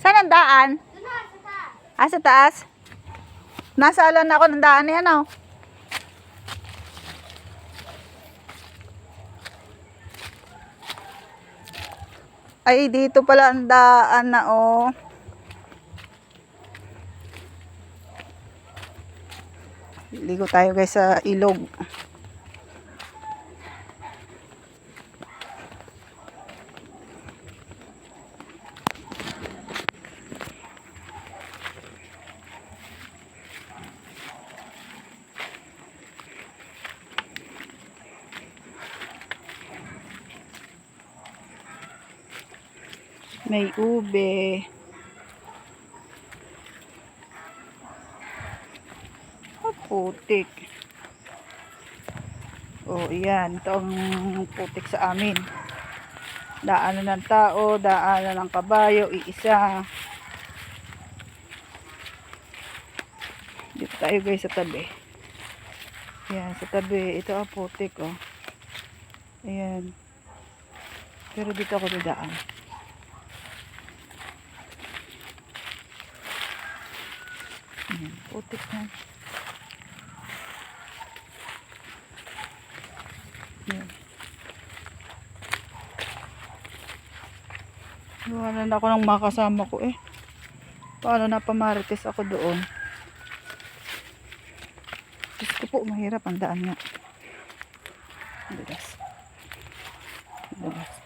Saan? Ah, sa taas? Nasaalan na ako ng daan yan, oh. Ay, dito pala ang daan na, oh. Ligo tayo guys sa ilog. May ube. Ah, putik. Oh, iyan. Ito putik sa amin. Daanan ng tao, daanan ng kabayo, iisa. Dito tayo guys sa tabi. Ayan, sa tabi. Ito ang putik, oh. Ayan. Pero dito ako dadaan. Ayan, putik na. Ayan. Wala na ako ng makasama ko eh. Paano na pamarites ako doon? Diyos ko po, mahirap ang daan nga. Dulas. Dulas.